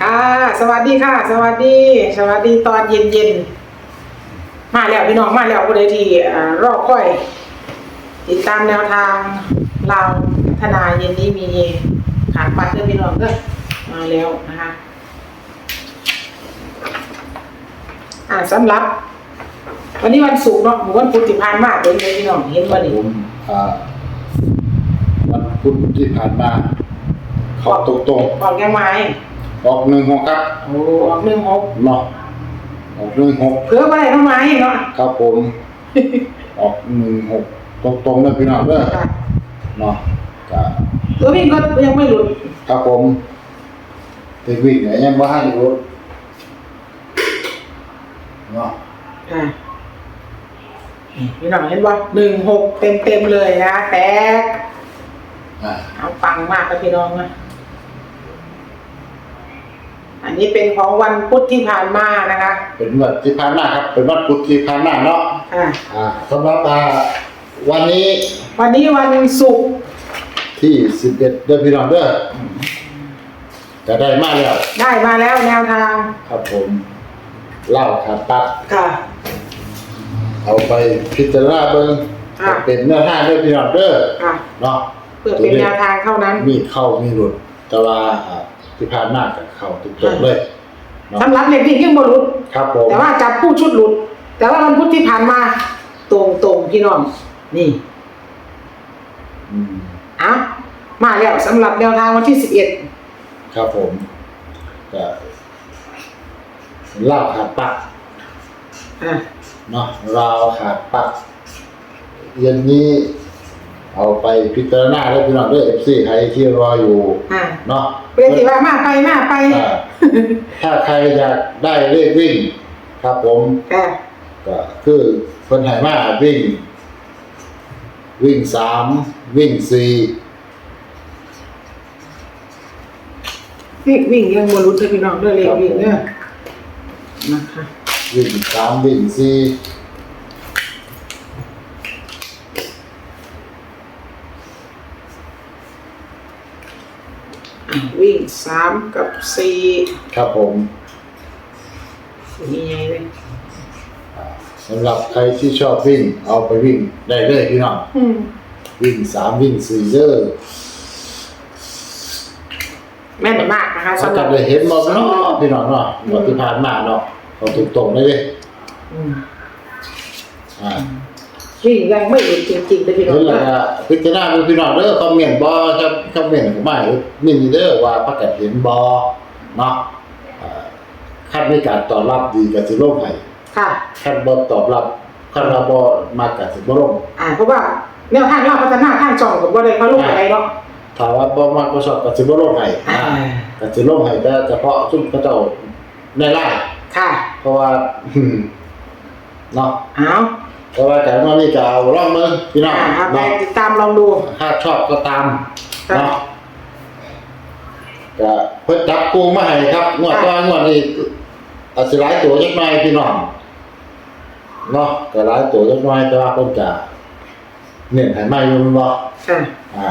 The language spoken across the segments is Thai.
ค่ะ สวัสดีค่ะ สวัสดี สวัสดีตอนเย็นเย็นๆมาแล้วพี่น้องมาแล้วผู้ใดที่อ่ารอค่อย ติดตามแนวทางเราวพัฒนาเย็นนี้มีขาดปัดเด้อพี่น้องเด้อมาแล้วนะคะอ่าสำหรับ วันนี้วันศุกร์เนาะหมู่วันพุธที่ผ่านมาเป็นไงพี่น้องเห็นครับ่บนี่ผมอ่าวันพุธที่ผ่านมาเข้าตรงบอกยังไงๆ ออกหนึ่งหกครับโอ้ออกหนึ่งหกเนาะออกหนึ่งหกเพื่ออะไรต้องมาเนาะครับผม ออกหนึ่งหกตรงๆเลยพี่น้องเด้อค่ะเนาะก็ตัววิ่งก็ยังไม่หลุดครับผมเด็กวิ่งเนี่ยยังว่าให้รถเนาะอ่านี่พี่น้องเห็นว่าหนึ่งหกเต็มเต็มๆเลยนะแตกอ่าเอาปังมากครับพี่น้องนะ อันนี้เป็นของวันพุธที่ผ่านมานะคะเป็นวันที่ผ่านมาครับ เป็นวันพุธที่ผ่านมาเนาะอ่าอ่าสำหรับอ่าวันนี้วันนี้วันศุกร์ที่สิบเอ็ดเดือนพี่น้องเด้อจะได้มาแล้วได้มาแล้วแนวทางครับผมเล่าขาดปัด ค่ะ เอาไปพิจารณาเบิ่งอะ เป็นเนื้อห้าเด้อพี่น้องเด้อค่ะเนาะ เพื่อเป็นแนวทางเท่านั้น มีเข้ามีหลุด แต่ว่าอ่า ที่ผ่านมาก็เข้าตรงๆเลยเนาะสำหรับเด็กที่ยังบรหลุด ครับผมแต่ว่าจับผู้ชุดหลุด แต่ว่าวันพุธที่ผ่านมา ตรงตรงๆพี่น้อง นี่อืมอะมาแล้วสำหรับแนวทางวันที่สิบเอ็ดครับผมก็เล่าขาดปัดอะเนาะราวขาดปัดเย็นนี้ เอาไปพิจารณาแล้วพี่น้องเด้อ FC ใครที่รออยู่อะเนาะเป็นสิว่ามาไปมาไปอ่าถ้าใครอยากได้เลขวิ่ง ครับผมอะก็คือคนไหมาวิ่ง วิ่งสามวิ่งสี่วิ่งวิ่งยังบรหลุดเลยพี่น้องเด้อเลยวิ่งเด้อนะคะวิ่งสามวิ่งสี่ วิ่งสามกับสี่ครับผมมีไงเลยอ่าสำหรับใครที่ชอบวิ่ง เอาไปวิ่งได้เลยพี่น้องอืมวิ่งสามวิ่งสี่เด้อแม่นมากนะคะถ้าสำหกัรันบได้เห็นหมดเนาะพี่น้องเนาะหมดที่ผ่านมาเนาะเอาตรงๆเลยเด้อืม อ่า วิ่งยังไม่หลุดจริงๆเลยพี่น้อเห็งนแล้วก็พิจารณาดูพี่น้องเด้อคอมเมนต์บ่ครับคอมเมนต์เข้ามานี่เด้อว่าประกาศเห็นบ่เนาะอ่าคาดมีการตอบรับดีก็สิลงให้ค่ะคาดบ่ตอบรับคาดว่าบ่มากก็สิบ่ลงอ่าเพราะว่าแนวทางเราพัฒนาทางจ่องกับว่าได้เขาลงอะไรเนาะถ้าว่าบ่มากบ่ชอบก็สิบ่ลงให้อ่าอ่าก็สิลงให้แต่เฉพาะซุมเขาเจ้าในไลน์ค่ะเพราะว่า เนาะ เอา เพราะว่าแต่ตอนนี้ก็เอาลองมึงพี่น้องอ่าเอาไปเนาะติดตามลองดู ถ้าชอบก็ตามครับ เนาะก็เพิ่นจับกูมาให้ครับงวดครับก่อนงวดนี้อาจสิหลายตัวจักหน่อยพี่น้องเนาะก็หลายตัวจักหน่อยแต่ว่าเพิ่นจะเน้นให้มาอยู่แม่นบ่ค่ะอ่า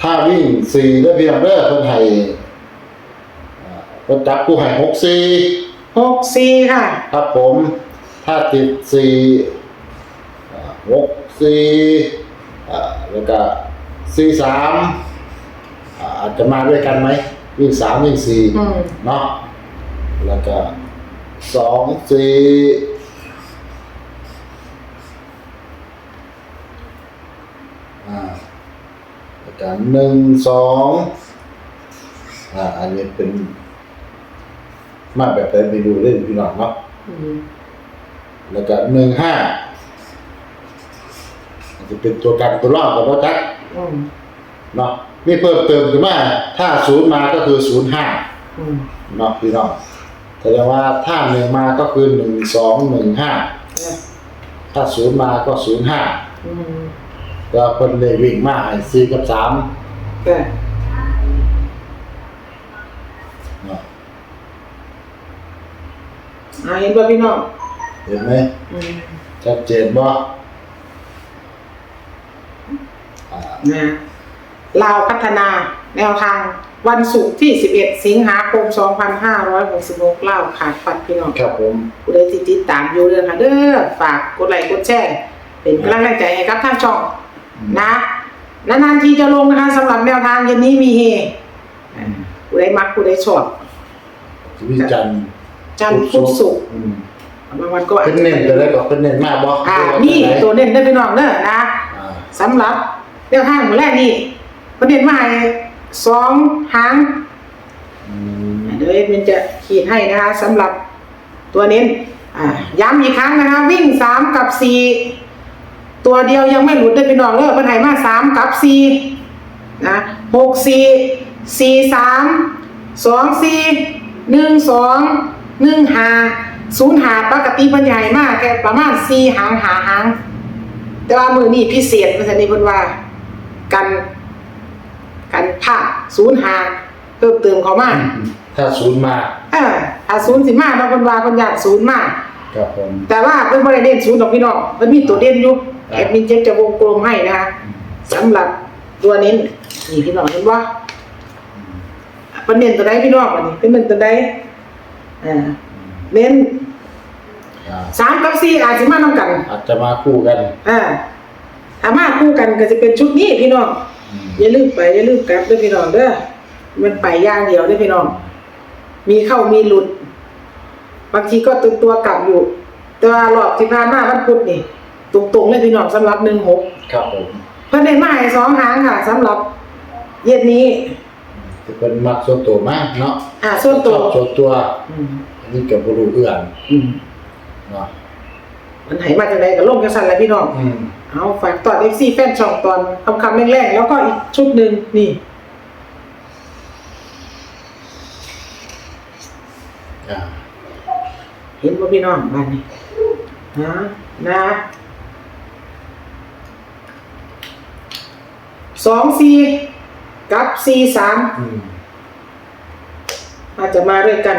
ถ้าวิ่ง4เด้อพี่น้องเด้อเพิ่นให้อ่าเพิ่นจับกูให้6 4หกสี่ค่ะ ครับผม ถ้าติด4 อ่า6 4อ่าแล้วก็4 3อ่าอาจจะมาด้วยกันไหมวิ่ง3วิ่ง4อืมเนาะแล้วก็สองสี่อ่าแล้วก็หนึ่งสองอ่าอันนี้เป็น มาแบบไหนไปดูเล่นพี่น้องเนาะอืมแล้วก็หนึ่งห้าอา จจะเป็นตัวกันตัวรอบกับว่าจักอืมเนาะนี่เพิ่มเติมขึ้นมาถ้าศูนย์มาก็คือศูนย์ห้าอืมเนาะพี่น้องแสดงว่าถ้าหนึ่งมาก็คือหนึ่งสองหนึ่งห้าเนี่ยถ้าศูนย์มาก็ศูนย์ห้าอืมแล้วคนเลยวิ่งมาให้สี่กับสามค่ะเนาะอ่าเห็นป่ะพี่น้องเห็นไหมอืมชัดเจนบ่อ่า นะลาวพัฒนาแนวทางวันศุกร์ที่ 11 สิงหาคม 2566เล่าขาดปัดพี่น้องครับผมผู้ใดที่ติดตามอยู่เรื่องค่ะเด้อฝากกดไลค์กดแชร์เป็นกำลังใจให้กับท่านช่องนะนานๆทีจะลงนะคะสำหรับแนวทางเย็นนี้มีเฮผู้ใดมักผู้ใดชอบชีวิตจันทร์จันทร์พุธศุกร์อืมบางวันก็อาจเป็นเน้นจะได้ก็เป็นเน้นมากบ่อ่านี่ตัวเน้นได้อพี่น้องเด้อนะอ่าสำหรับ แนวทางมื้อแรกนี่ประเด็นมาให้สองหางอืมเดี๋ยวเอ็ดมินจะขีดให้นะคะสำหรับตัวเน้นอ่าย้ำอีกครั้งนะคะ วิ่งสามกับสี่ตัวเดียวยังไม่หลุดได้ไปน้องเลิกมันไหมาสามกับสี่นะหกสี่สี่สามสองสี่หนึ่งสองหนึ่งหาศูนย์หาปกติมันใหญ่มากแค่ประมาณสี่หางหาหางแต่ว่ามือนี่พิเศษภาษานี้เพิ่นว่า กันกันภาคศูนย์หาเพิ่มเติมเขามากถ้าศูนย์มาเออถ้าศูนย์สิมาเนาะเพิ่นว่าเพิ่นอยากศูนย์มาครับผมแต่ว่าเพิ่นบ่ได้เด่นศูนย์ดอกพี่น้องเพิ่นมีตัวเด่นอยู่อ่าแอดมินเจ็บจะวงกลมให้นะคะสำหรับตัวเน้นนี่พี่น้องเห็นบ่เพิ่นเน้นตัวใดพี่น้องบัดนี้เพิ่นเน้นตัวใดอ่าเน้นอ่าสามกับสี่อาจสิมานํกัน อาจจะมาคู่กันอ่า ถ้ามาคู่กันก็จะเป็นชุดนี้พี่น้องอืมอย่าลืมไปอย่าลืมกลับเด้วยพี่น้องเด้อมันไปอย่างเดียวเด้วยพี่น้อง มีเข้ามีหลุด บางทีก็ตึงตัวกลับอยู่ แต่ว่ารอบที่ผ่านมาวันพุธนี่ตรงๆเลยพี่น้องสำหรับหนึ่งหกครับผมเพิ่นได้มาให้สองหางค่ะสำหรับ เย็นนี้จะเป็นมักส่วนตัวมากเนาะอ่าส่วนตัวชอบส่วนตัวอืมอันนี้กับบรูเอื้อนอืมเนาะ มันไหมาจากไหนกับลงจังซั่นแหละพี่น้องอืมเอาฝากตอน FC แฟนช่องตอนคำคำๆแรกๆแล้วก็อีกชุดหนึ่งนี่ อ่าเห็นบ่พี่น้องบ้านนี้นะนะสองสี่กับสี่สามอืมอาจจะมาด้วยกัน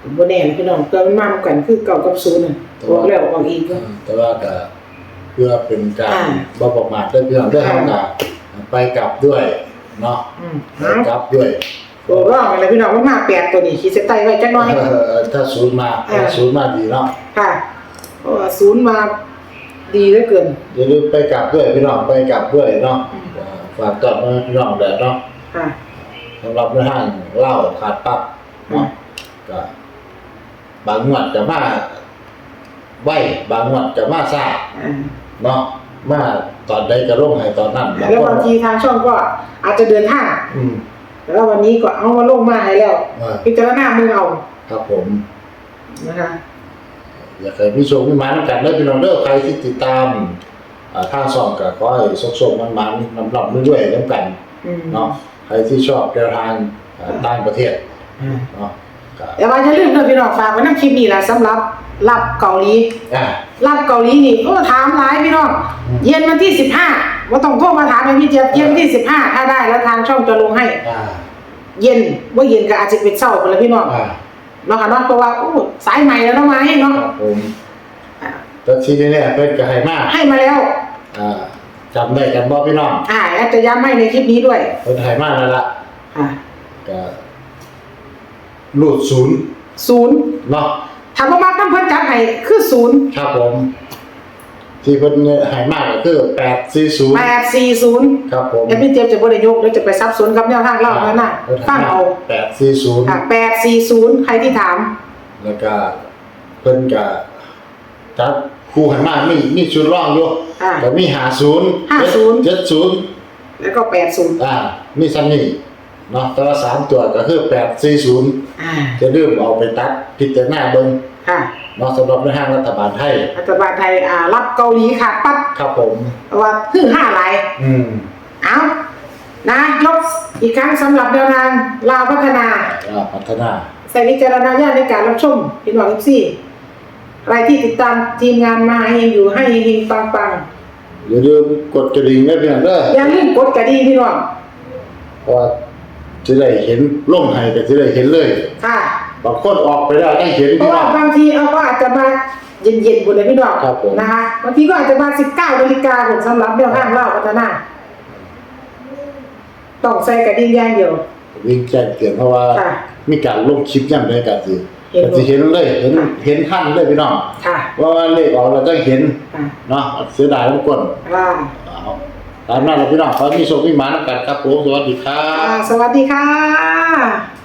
ผมบ่แน่นะพี่น้องเกิดมันมาเหมือนกันคือเก่ากับศูนย์น่ะ บอกแล้วออกอีกก็ แต่ว่าก็เพื่อเป็นการอ่า บ่ประมาทเรื่องพี่น้องเรื่องอ่าทำงานไปกลับด้วยเนาะอืมไปเอากลับด้วยตัวร่องอะไรพี่น้องมันมาแปดตัวนี้ขีดเส้นใต้ไว้จักหน่อย เออถ้าศูนย์มาอ่า ถ้าศูนย์มาดีเนาะค่ะเพราะว่าศูนย์มาดีเหลือเกิน อย่าลืมไปกลับด้วยพี่น้องไปกลับด้วยเนาะอืม อ่าฝากกลับมาพี่น้องแดดเนาะค่ะ สำหรับในห้างเหล้าขาดปักเนาะก็บางงวดจะมา ไหวบางงวดจะมาซ่าอ่าเนาะมาตอนใดก็ลงให้ตอนนั้นแล้วบางทีทางช่องก็อาจจะเดินทางอืมแล้ววันนี้ก็เอามาลงมาให้แล้วอ่าพิจารณามือเอาครับผม นะคะ อยากให้พี่ชมพี่หมาน้ำกันได้พี่น้องเด้อใครที่ติดตามอ่าทางช่องก็ขอให้สกๆมันๆนำรับเรื่อยๆน้ำกันอืมเนาะใครที่ชอบแนวทางอ่าต่างประเทศอ่าเนาะก็ แต่ว่าอย่าลืมเด้อพี่น้องฝากไว้น้ำคลิปนี้แหละสำหรับ รับเกาหลีอ่ารับเกาหลีนี่โอ้ถามหลายพี่น้องอืมเย็นวันที่สิบห้าว่าต้องโทรมาถามเลยพี่เจี๊ยบเย็นวันที่สิบห้าถ้าได้แล้วทางช่องจะลงให้ อ่า เย็นว่าเย็นก็อาจจะเป็นเศร้าไปแล้วพี่น้องอ่าเนาะค่ะเนาะเพราะว่าโอ้สายใหม่แล้วเนาะมาให้เนาะครับผมอ่าแต่ที่นี่เนี่ยเป็นกระไห้มากให้มาแล้ว อ่าจำได้กันบ่พี่น้องอ่าและจะย้ำให้ในคลิปนี้ด้วยเป็นไห้มากนั่นละอ่าก็รูดศูนย์ศูนย์เนาะ ถามว่ามาตั้งเพิ่นจัดให้คือศูนย์ครับผม ที่เพิ่นไห้มากก็คือแปดสี่ศูนย์แปดสี่ศูนย์ครับผมแล้วพี่เจี๊ยบจะบ่ได้ยกแล้วจะไปซับซ้อนกับแนวทางเล่าแล้วนะฟังเอาแปดสี่ศูนย์ค่ะแปดสี่ศูนย์ใครที่ถาม แล้วก็เพิ่นก็จัดคู่หันมามีมีชุดร่องอยู่อ่าก็มีหาศูนย์50เจ็ดศูนย์แล้วก็แปดศูนย์อ่ามีซันนี่ เนาะแต่ว่าสามตัวก็คือแปดสี่ศูนย์อ่าจะเริ่มเอาไปตัดพิจารณาเบิ่งค่ะ เนาะสำหรับในห้างรัฐบาลไทยรัฐบาลไทยอ่ารับเกาหลีขาดปั๊บครับผมเพราะว่าคือห้าหลายอืมเอานะยกอีกครั้งสำหรับแนวทางลาวพัฒนา อ่าพัฒนา ใส่วิจารณญาณในการรับชมพี่น้องทุกซี่ใครที่ติดตามทีมงานมาให้อยู่ให้เฮงๆปังอย่าลืมกดกระดิ่งไว้เพียงเด้อๆอย่าลืมกดกระดิ่งพี่น้องเพราะว่า จะได้เห็นล่มหายแก็จะได้เห็นเลยค่ะบางคนออกไปได้ได้เห็นเพราะพี่ว่าบางทีเขาก็อาจจะมาเย็นๆบุญเลยพี่น้องครับผม นะคะบางทีก็อาจจะมาสิบเก้านาฬิกาผมสำหรับเดี่ยวห้างเล่าพัฒนาต้องใส่กระดิ่งแย่งเดียว วิ่งแย่งเกี่ยนเพราะว่ามีการลงคลิปย่ำเลยกันสิเห็น ก็จะเห็นเลยเห็นเห็นท่านเลยพี่น้องค่ะว่าเลขออกเราต้เห็นเนาะเสียดายทุกคน อ่า ครับนั้นเราพี่น้องขอให้มีโชคมีหมานักกัดครับผมสวัสดีครับสวัสดีค่ะ